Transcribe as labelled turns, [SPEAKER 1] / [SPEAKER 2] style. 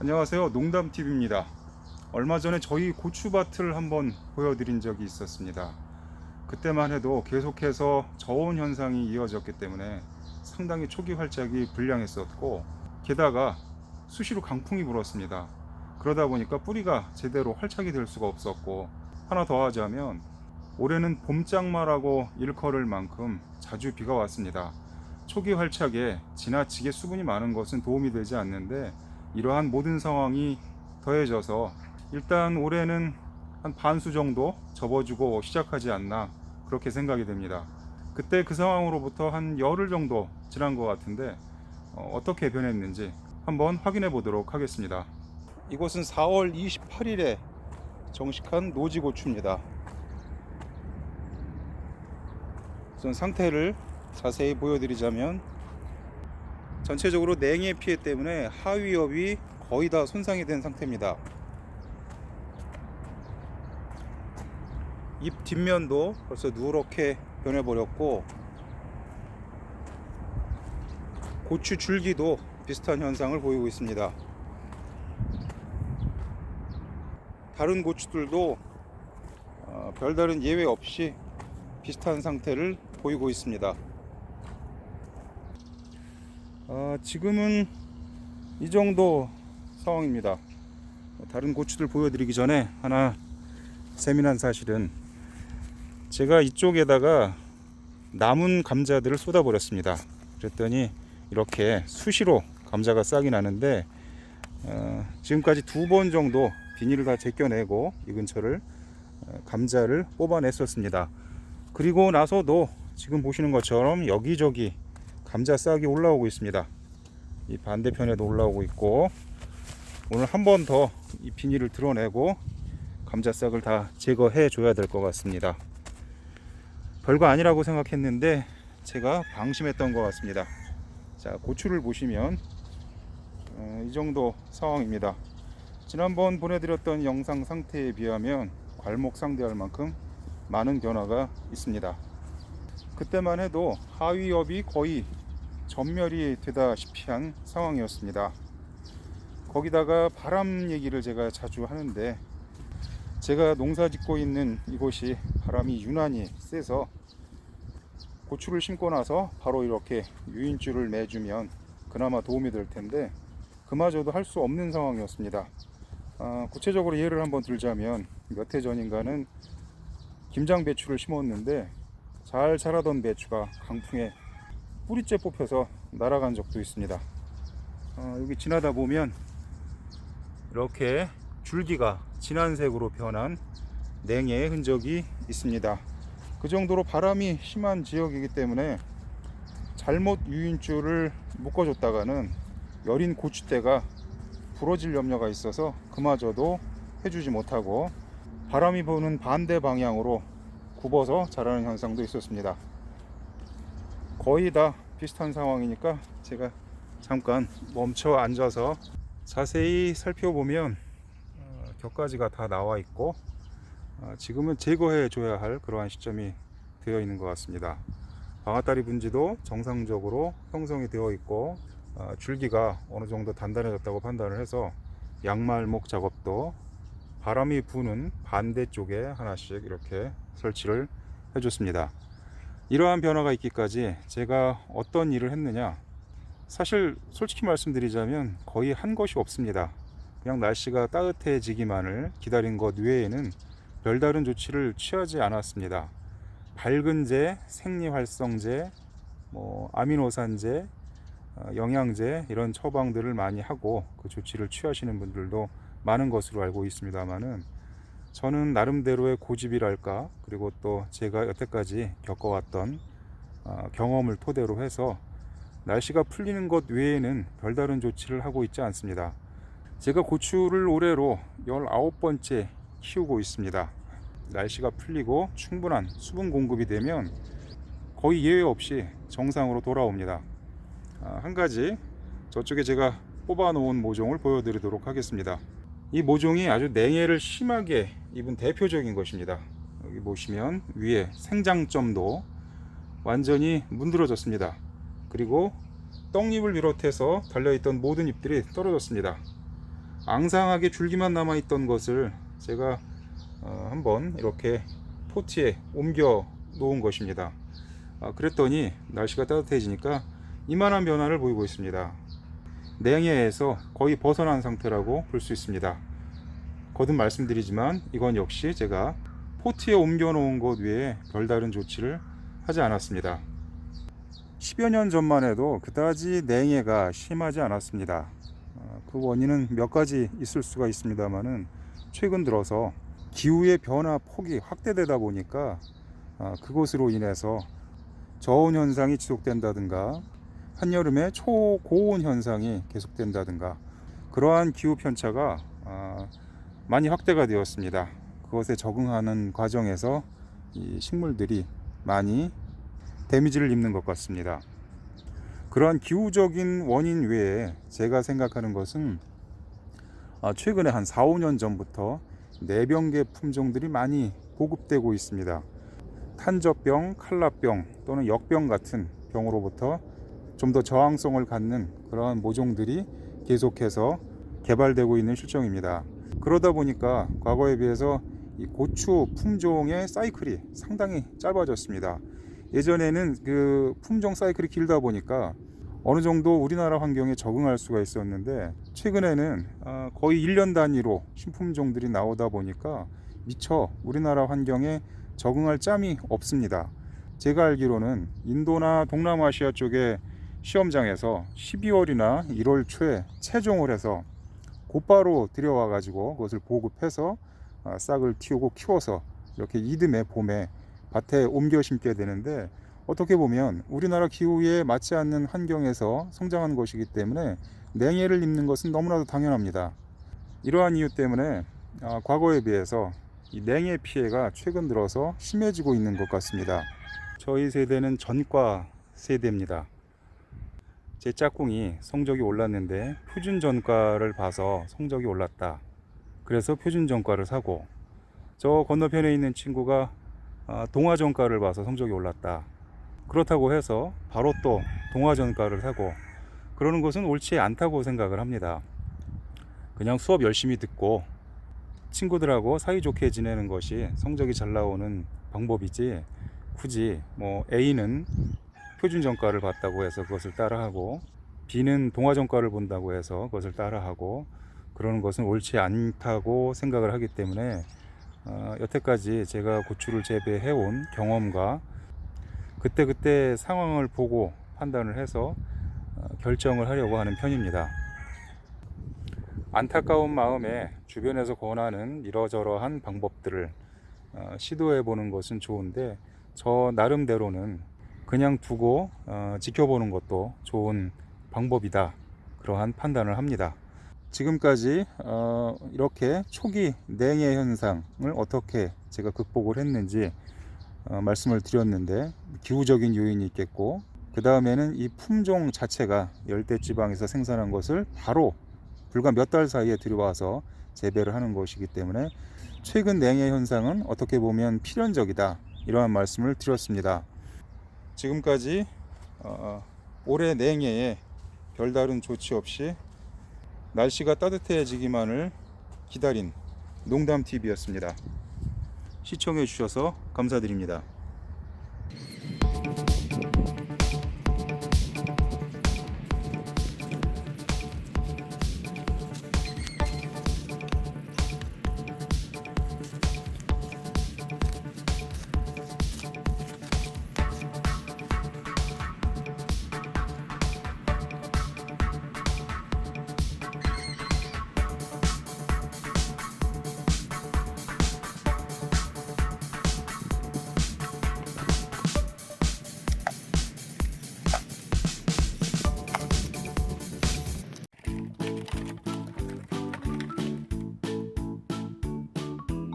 [SPEAKER 1] 안녕하세요. 농담TV입니다. 얼마 전에 저희 고추밭을 한번 보여드린 적이 있었습니다. 그때만 해도 계속해서 저온 현상이 이어졌기 때문에 상당히 초기 활작이 불량했었고, 게다가 수시로 강풍이 불었습니다. 그러다 보니까 뿌리가 제대로 활착이 될 수가 없었고, 하나 더 하자면, 올해는 봄장마라고 일컬을 만큼 자주 비가 왔습니다. 초기 활착에 지나치게 수분이 많은 것은 도움이 되지 않는데 이러한 모든 상황이 더해져서 일단 올해는 한 반수 정도 접어주고 시작하지 않나 그렇게 생각이 됩니다. 그때 그 상황으로부터 한 열흘 정도 지난 것 같은데 어, 떻게 변했는지 한번 확인해 보도록 하겠습니다. 이곳은 4월 28일에 정식한 노지 고추입니다. 우선 상태를 자세히 보여드리자면 전체적으로 냉해 피해 때문에 하위엽이 거의 다 손상이 된 상태입니다. 잎 뒷면도 벌써 누렇게 변해버렸고 고추 줄기도 비슷한 현상을 보이고 있습니다. 다른 고추들도 어, 별다른 예외 없이 비슷한 상태를 보이고 있습니다. 어, 지금은 이 정도 상황입니다. 다른 고추들 보여드리기 전에 하나 세밀한 사실은 제가 이쪽에다가 남은 감자들을 쏟아버렸습니다. 그랬더니 이렇게 수시로 감자가 싹이 나는데 어, 지금까지 두 번 정도 비닐을 다 제껴내고 이 근처를 어, 감자를 뽑아냈었습니다. 그리고 나서도 지금 보시는 것처럼 여기저기 감자 싹이 올라오고 있습니다. 이 반대편에도 올라오고 있고 오늘 한 번 더 이 비닐을 드러내고 감자 싹을 다 제거해 줘야 될 것 같습니다. 별거 아니라고 생각했는데 제가 방심했던 것 같습니다. 자 고추를 보시면 어, 이 정도 상황입니다. 지난번 보내드렸던 영상 상태에 비하면 괄목 상대할 만큼 많은 변화가 있습니다. 그때만 해도 하위엽이 거의 전멸이 되다시피 한 상황이었습니다. 거기다가 바람 얘기를 제가 자주 하는데 제가 농사 짓고 있는 이곳이 바람이 유난히 세서 고추를 심고 나서 바로 이렇게 유인줄을 매주면 그나마 도움이 될 텐데 그마저도 할 수 없는 상황이었습니다. 아, 구체적으로 예를 한번 들자면 몇 해 전인가는 김장 배추를 심었는데 잘 자라던 배추가 강풍에 뿌리째 뽑혀서 날아간 적도 있습니다. 어, 여기 지나다 보면 이렇게 줄기가 진한 색으로 변한 냉해의 흔적이 있습니다. 그 정도로 바람이 심한 지역이기 때문에 잘못 유인줄을 묶어줬다가는 여린 고추대가 부러질 염려가 있어서 그마저도 해주지 못하고 바람이 부는 반대 방향으로 굽어서 자라는 현상도 있었습니다. 거의 다 비슷한 상황이니까 제가 잠깐 멈춰 앉아서 자세히 살펴보면 어, 격가지가 다 나와 있고 어, 지금은 제거해 줘야 할 그러한 시점이 되어 있는 것 같습니다. 방아다리 분지도 정상적으로 형성이 되어 있고 어, 줄기가 어느 정도 단단해졌다고 판단을 해서 양말목 작업도 바람이 부는 반대쪽에 하나씩 이렇게 설치를 해줬습니다. 이러한 변화가 있기까지 제가 어떤 일을 했느냐 사실 솔직히 말씀드리자면 거의 한 것이 없습니다. 그냥 날씨가 따뜻해지기만을 기다린 것 외에는 별다른 조치를 취하지 않았습니다. 밝은제, 생리활성제, 뭐 아미노산제, 어, 영양제 이런 처방들을 많이 하고 그 조치를 취하시는 분들도 많은 것으로 알고 있습니다만은 저는 나름대로의 고집이랄까 그리고 또 제가 여태까지 겪어왔던 어, 경험을 토대로 해서 날씨가 풀리는 것 외에는 별다른 조치를 하고 있지 않습니다. 제가 고추를 올해로 19번째 키우고 있습니다. 날씨가 풀리고 충분한 수분 공급이 되면 거의 예외 없이 정상으로 돌아옵니다. 아, 한 가지 저쪽에 제가 뽑아 놓은 모종을 보여드리도록 하겠습니다. 이 모종이 아주 냉해를 심하게 입은 대표적인 것입니다. 여기 보시면 위에 생장점도 완전히 문드러졌습니다. 그리고 떡잎을 비롯해서 달려있던 모든 잎들이 떨어졌습니다. 앙상하게 줄기만 남아 있던 것을 제가 어, 한번 이렇게 포트에 옮겨 놓은 것입니다. 아, 그랬더니 날씨가 따뜻해지니까 이만한 변화를 보이고 있습니다. 냉해에서 거의 벗어난 상태라고 볼 수 있습니다. 거듭 말씀드리지만 이건 역시 제가 포트에 옮겨 놓은 것 외에 별다른 조치를 하지 않았습니다. 10여 년 전만 해도 그다지 냉해가 심하지 않았습니다. 어, 그 원인은 몇 가지 있을 수가 있습니다만은 최근 들어서 기후의 변화 폭이 확대되다 보니까 아, 그것으로 인해서 저온 현상이 지속된다든가 한여름에 초고온 현상이 계속된다든가 그러한 기후 편차가 아, 많이 확대가 되었습니다. 그것에 적응하는 과정에서 이 식물들이 많이 데미지를 입는 것 같습니다. 그러한 기후적인 원인 외에 제가 생각하는 것은 아, 최근에 한 4, 5년 전부터 내병계 품종들이 많이 보급되고 있습니다. 탄저병, 칼라병 또는 역병 같은 병으로부터 좀 더 저항성을 갖는 그러한 모종들이 계속해서 개발되고 있는 실정입니다. 그러다 보니까 과거에 비해서 이 고추 품종의 사이클이 상당히 짧아졌습니다. 예전에는 그 품종 사이클이 길다 보니까 어느 정도 우리나라 환경에 적응할 수가 있었는데 최근에는 아, 거의 1년 단위로 신품종들이 나오다 보니까 미처 우리나라 환경에 적응할 짬이 없습니다. 제가 알기로는 인도나 동남아시아 쪽에 시험장에서 12월이나 1월 초에 채종을 해서 곧바로 들여와 가지고 그것을 보급해서 아, 싹을 틔우고 키워서 이렇게 이듬해 봄에 밭에 옮겨 심게 되는데 어떻게 보면 우리나라 기후에 맞지 않는 환경에서 성장한 것이기 때문에 냉해를 입는 것은 너무나도 당연합니다. 이러한 이유 때문에 아, 과거에 비해서 이 냉해 피해가 최근 들어서 심해지고 있는 것 같습니다. 저희 세대는 전과 세대입니다. 제 짝꿍이 성적이 올랐는데 표준 전과를 봐서 성적이 올랐다. 그래서 표준 전과를 사고 저 건너편에 있는 친구가 아, 동화 전과를 봐서 성적이 올랐다. 그렇다고 해서 바로 또 동화 전과를 사고 그러는 것은 옳지 않다고 생각을 합니다. 그냥 수업 열심히 듣고 친구들하고 사이좋게 지내는 것이 성적이 잘 나오는 방법이지 굳이 뭐 A는 표준 전과를 봤다고 해서 그것을 따라하고 B는 동화 전과를 본다고 해서 그것을 따라하고 그러는 것은 옳지 않다고 생각을 하기 때문에 어, 여태까지 제가 고추를 재배해 온 경험과 그때그때 상황을 보고 판단을 해서 어, 결정을 하려고 하는 편입니다. 안타까운 마음에 주변에서 권하는 이러저러한 방법들을 어, 시도해 보는 것은 좋은데 저 나름대로는 그냥 두고 어, 지켜보는 것도 좋은 방법이다 그러한 판단을 합니다. 지금까지 어, 이렇게 초기 냉해 현상을 어떻게 제가 극복을 했는지 어, 말씀을 드렸는데 기후적인 요인이 있겠고 그 다음에는 이 품종 자체가 열대 지방에서 생산한 것을 바로 불과 몇 달 사이에 들여와서 재배를 하는 것이기 때문에 최근 냉해 현상은 어떻게 보면 필연적이다 이러한 말씀을 드렸습니다. 지금까지 어, 올해 냉해에 별다른 조치 없이 날씨가 따뜻해지기만을 기다린 농담 TV였습니다. 시청해 주셔서 감사드립니다.